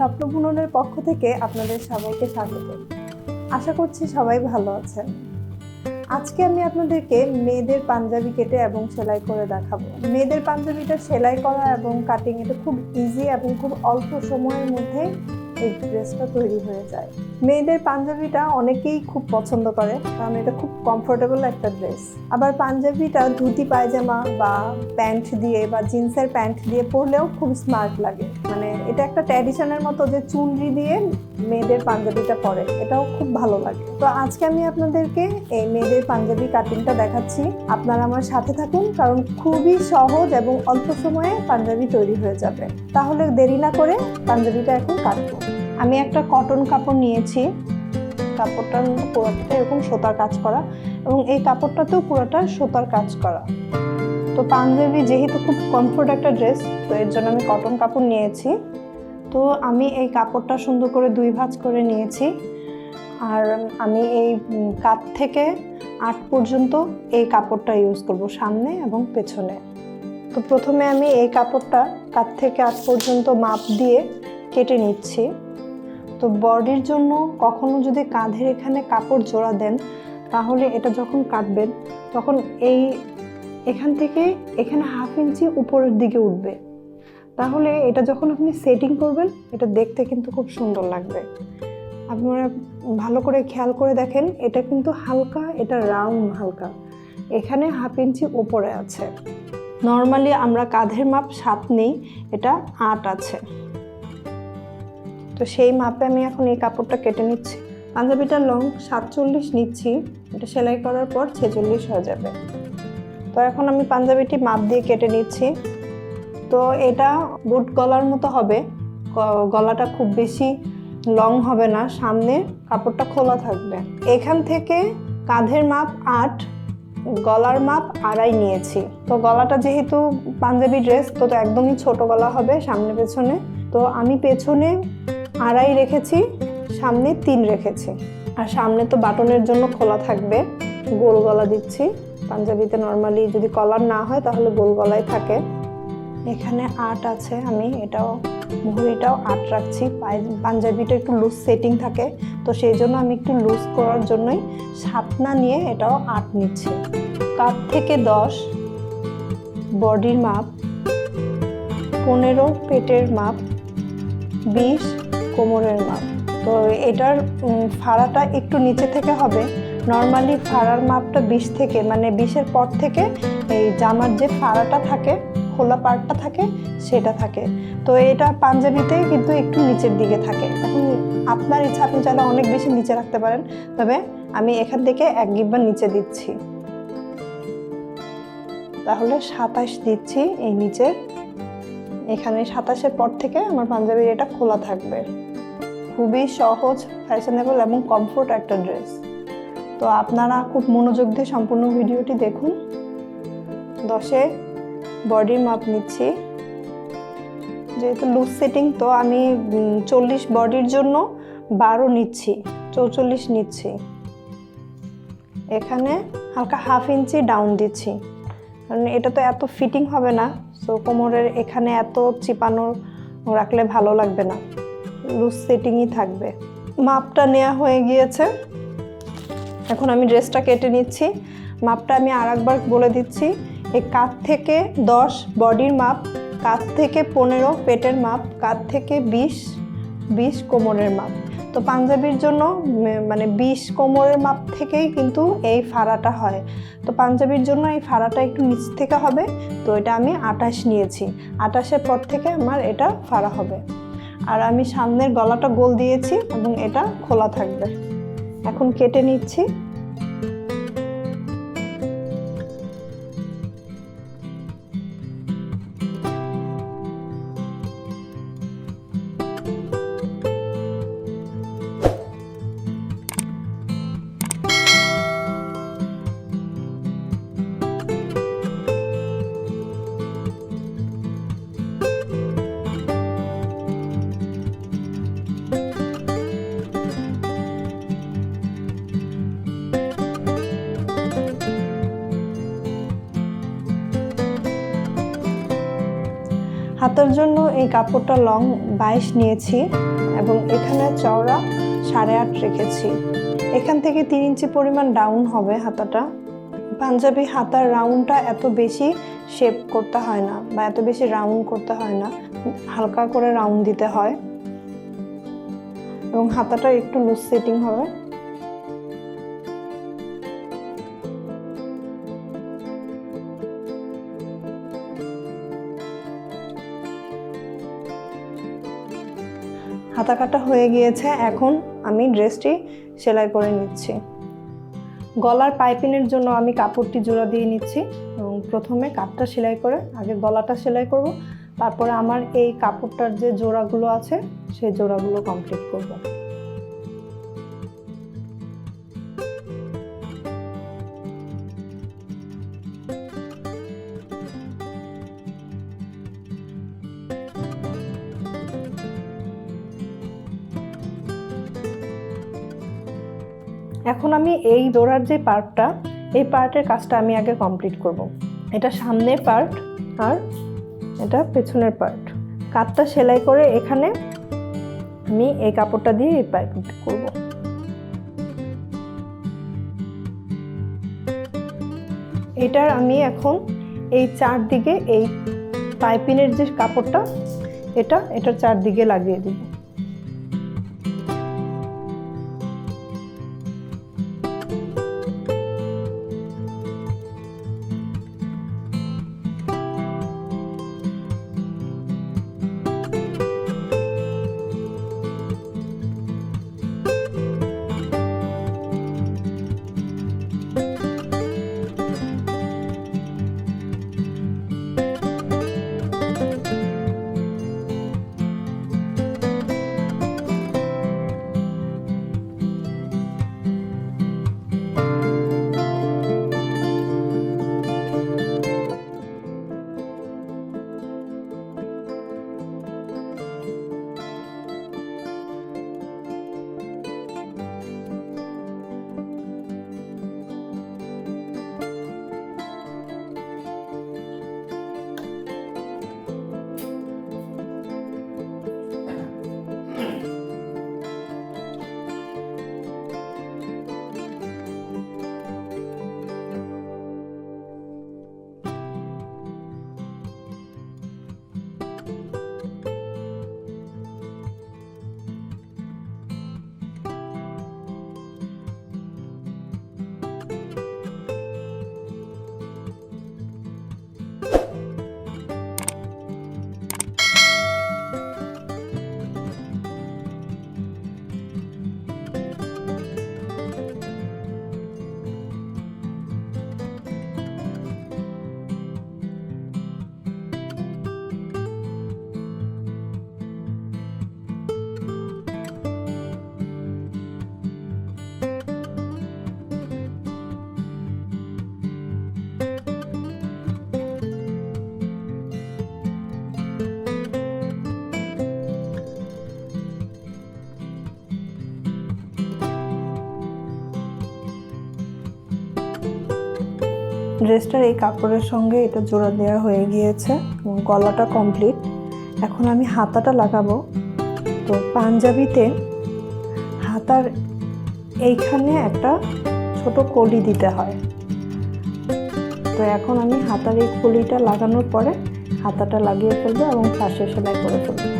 স্বপ্ন বুননের পক্ষ থেকে আপনাদের সবাইকে স্বাগত। আশা করছি সবাই ভালো আছেন। আজকে আমি আপনাদেরকে মেয়েদের পাঞ্জাবি কেটে এবং সেলাই করে দেখাবো। মেয়েদের পাঞ্জাবিটা সেলাই করা এবং কাটিং এটা খুব ইজি এবং খুব অল্প সময়ের মধ্যে এই ড্রেসটা তৈরি হয়ে যায়। মেয়েদের পাঞ্জাবিটা অনেকেই খুব পছন্দ করে, কারণ এটা খুব কমফোর্টেবল একটা ড্রেস আবার পাঞ্জাবিটা ধুতি, পায়জামা বা প্যান্ট দিয়ে বা জিন্সের প্যান্ট দিয়ে পরলেও খুব স্মার্ট লাগে। মানে এটা একটা ট্র্যাডিশনের মতো যে চুনরি দিয়ে মেয়েদের পাঞ্জাবিটা পরে, এটাও খুব ভালো লাগে। তো আজকে আমি আপনাদেরকে এই মেয়েদের পাঞ্জাবি কাটিংটা দেখাচ্ছি। আপনারা আমার সাথে থাকুন, কারণ খুবই সহজ এবং অল্প সময়ে পাঞ্জাবি তৈরি হয়ে যাবে। তাহলে দেরি না করে পাঞ্জাবিটা এখন কাটবো। আমি একটা কটন কাপড় নিয়েছি। কাপড়টার পুরোটা এরকম সুতার কাজ করা, এবং এই কাপড়টাতেও পুরোটা সুতার কাজ করা। তো পাঞ্জাবি যেহেতু খুব কমফোর্ট একটা ড্রেস তো এর জন্য আমি কটন কাপড় নিয়েছি। তো আমি এই কাপড়টা সুন্দর করে দুই ভাঁজ করে নিয়েছি। আর আমি এই কাত থেকে আট পর্যন্ত এই কাপড়টা ইউজ করব সামনে এবং পেছনে। তো প্রথমে আমি এই কাপড়টা কাত থেকে আট পর্যন্ত মাপ দিয়ে কেটে নিচ্ছি। তো বডির জন্য কখনো যদি কাঁধের এখানে কাপড় জোড়া দেন, তাহলে এটা যখন কাটবেন, তখন এই এখান থেকে এখানে হাফ ইঞ্চি উপরের দিকে উঠবে। তাহলে এটা যখন আপনি সেটিং করবেন, এটা দেখতে কিন্তু খুব সুন্দর লাগবে। আপনারা ভালো করে খেয়াল করে দেখেন, এটা কিন্তু হালকা, এটা রাউন্ড হালকা। এখানে হাফ ইঞ্চি উপরে আছে। নর্মালি আমরা কাঁধের মাপ সাত নেই, এটা আট আছে। তো সেই মাপে আমি এখন এই কাপড়টা কেটে নিচ্ছি। পাঞ্জাবিটার লং সাতচল্লিশ নিচ্ছি। এটা সেলাই করার পর ছেচল্লিশ হয়ে যাবে। তো এখন আমি পাঞ্জাবিটি মাপ দিয়ে কেটে নিচ্ছি। তো এটা বুট গলার মতো হবে। গলাটা খুব বেশি লং হবে না, সামনে কাপড়টা খোলা থাকবে। এখান থেকে কাঁধের মাপ আট, গলার মাপ আড়াই নিয়েছি। তো গলাটা যেহেতু পাঞ্জাবি ড্রেস, তো তো একদমই ছোট গলা হবে সামনে পেছনে। তো আমি পেছনে আড়াই রেখেছি, সামনে তিন রেখেছি। আর সামনে তো বাটনের জন্য খোলা থাকবে, গোল গলা দিচ্ছি। পাঞ্জাবিতে নর্মালি যদি কলার না হয় তাহলে গোল গলায় থাকে। এখানে আট আছে আমি, এটাও, ঘড়িটাও আট রাখছি। পাঞ্জাবিটা একটু লুজ সেটিং থাকে, তো সেই জন্য আমি একটু লুজ করার জন্যই সাত না নিয়ে এটাও আট নিচ্ছি। কাপ থেকে দশ বডির মাপ, পনেরো পেটের মাপ, বিশ কোমরের মাপ। তো এটার ফাড়াটা একটু নিচে থেকে হবে। নর্মালি ফাড়ার মাপটা বিশ থেকে মানে বিশের পর থেকে এই জামার যে ফাড়াটা থাকে, খোলা পার্টটা থাকে, সেটা থাকে। তো এটা পাঞ্জাবিতে কিন্তু একটু নিচের দিকে থাকে। এখন আপনার ইচ্ছা, আপনি চাইলে অনেক বেশি নিচে রাখতে পারেন। তবে আমি এখান থেকে এক গিব্বা নিচে দিচ্ছি। তাহলে সাতাশ দিচ্ছি এই নিচে। এখানে সাতাশের পর থেকে আমার পাঞ্জাবির এটা খোলা থাকবে। খুবই সহজ ফ্যাশনেবল এবং কমফোর্ট একটা ড্রেস তো আপনারা খুব মনোযোগ দিয়ে সম্পূর্ণ ভিডিওটি দেখুন। দশে বডির মাপ নিচ্ছি। যেহেতু লুজ সেটিং তো আমি চল্লিশ বডির জন্য বারো নিচ্ছি, চৌচল্লিশ নিচ্ছি। এখানে হালকা হাফ ইঞ্চি ডাউন দিচ্ছি। কারণ এটা তো এত ফিটিং হবে না সো কোমরের এখানে এত চিপানো রাখলে ভালো লাগবে না। লুজ সেটিংই থাকবে। মাপটা নেওয়া হয়ে গিয়েছে। এখন আমি ড্রেসটা কেটে নিচ্ছি। মাপটা আমি আর একবার বলে দিচ্ছি। এই কাত থেকে দশ বডির মাপ কাত থেকে পনেরো পেটের মাপ কাত থেকে বিশ বিশ কোমরের মাপ। তো পাঞ্জাবির জন্য মানে বিশ কোমরের মাপ থেকেই কিন্তু এই ফাড়াটা হয়। তো পাঞ্জাবির জন্য এই ফাড়াটা একটু নিচ থেকে হবে। তো এটা আমি আটাশ নিয়েছি। আটাশের পর থেকে আমার এটা ফাড়া হবে। আর আমি সামনের গলাটা গোল দিয়েছি এবং এটা খোলা থাকবে। এখন কেটে নিচ্ছি। হাতার জন্য এই কাপড়টা লং বাইশ নিয়েছি এবং এখানে চওড়া সাড়ে আট রেখেছি। এখান থেকে তিন ইঞ্চি পরিমাণ ডাউন হবে হাতাটা। পাঞ্জাবি হাতার রাউন্ডটা এত বেশি শেপ করতে হয় না বা এত বেশি রাউন্ড করতে হয় না, হালকা করে রাউন্ড দিতে হয়। এবং হাতাটা একটু লুজ সেটিং হবে। হাতা কাটা হয়ে গিয়েছে, এখন আমি ড্রেসটি সেলাই করে নিচ্ছি। গলার পাইপিনের জন্য আমি কাপড়টি জোড়া দিয়ে নিচ্ছি এবং প্রথমে কাপটা সেলাই করে, আগে গলাটা সেলাই করব, তারপরে আমার এই কাপড়টার যে জোড়াগুলো আছে, সেই জোড়াগুলো কমপ্লিট করব। এখন আমি এই জোড়ার যে পার্টটা, এই পার্টের কাজটা আমি আগে কমপ্লিট করব। এটা সামনের পার্ট আর এটা পেছনের পার্ট। কাঠটা সেলাই করে এখানে আমি এই কাপড়টা দিয়ে এই পাইপ করব। এটার আমি এখন এই চারদিকে এই পাইপিনের যে কাপড়টা, এটা, এটার চারদিকে লাগিয়ে দিব। ড্রেসটার এই কাপড়ের সঙ্গে এটা জোড়া দেওয়া হয়ে গিয়েছে এবং গলাটা কমপ্লিট এখন আমি হাতাটা লাগাবো। তো পাঞ্জাবিতে হাতার এইখানে একটা ছোট কলি দিতে হয়। তো এখন আমি হাতার এই কলিটা লাগানোর পরে হাতাটা লাগিয়ে ফেলব এবং পাশে সেলাই করে ফেলব।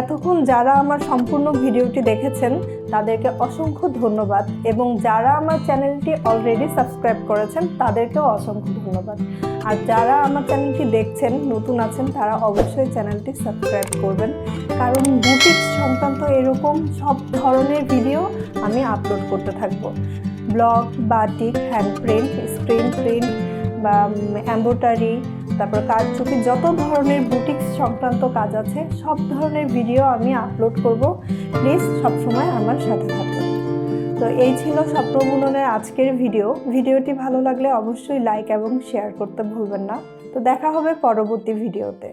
এতক্ষণ যারা আমার সম্পূর্ণ ভিডিওটি দেখেছেন, তাদেরকে অসংখ্য ধন্যবাদ এবং যারা আমার চ্যানেলটি অলরেডি সাবস্ক্রাইব করেছেন, তাদেরকেও অসংখ্য ধন্যবাদ। আর যারা আমার চ্যানেলটি দেখছেন, নতুন আছেন, তারা অবশ্যই চ্যানেলটি সাবস্ক্রাইব করবেন। কারণ বুটিক্স সংক্রান্ত এরকম সব ধরনের ভিডিও আমি আপলোড করতে থাকব। Block batik hand print screen print বা এম্বোটারি তারপর কাজ চুপি, যত ধরনের বুটিক্স সংক্রান্ত কাজ আছে, সব ধরনের ভিডিও আমি আপলোড করব। প্লিজ সবসময় আমার সাথে থাকুন তো এই ছিল স্বপ্ন আজকের ভিডিও ভিডিওটি ভালো লাগলে অবশ্যই লাইক এবং শেয়ার করতে ভুলবেন না। তো দেখা হবে পরবর্তী ভিডিওতে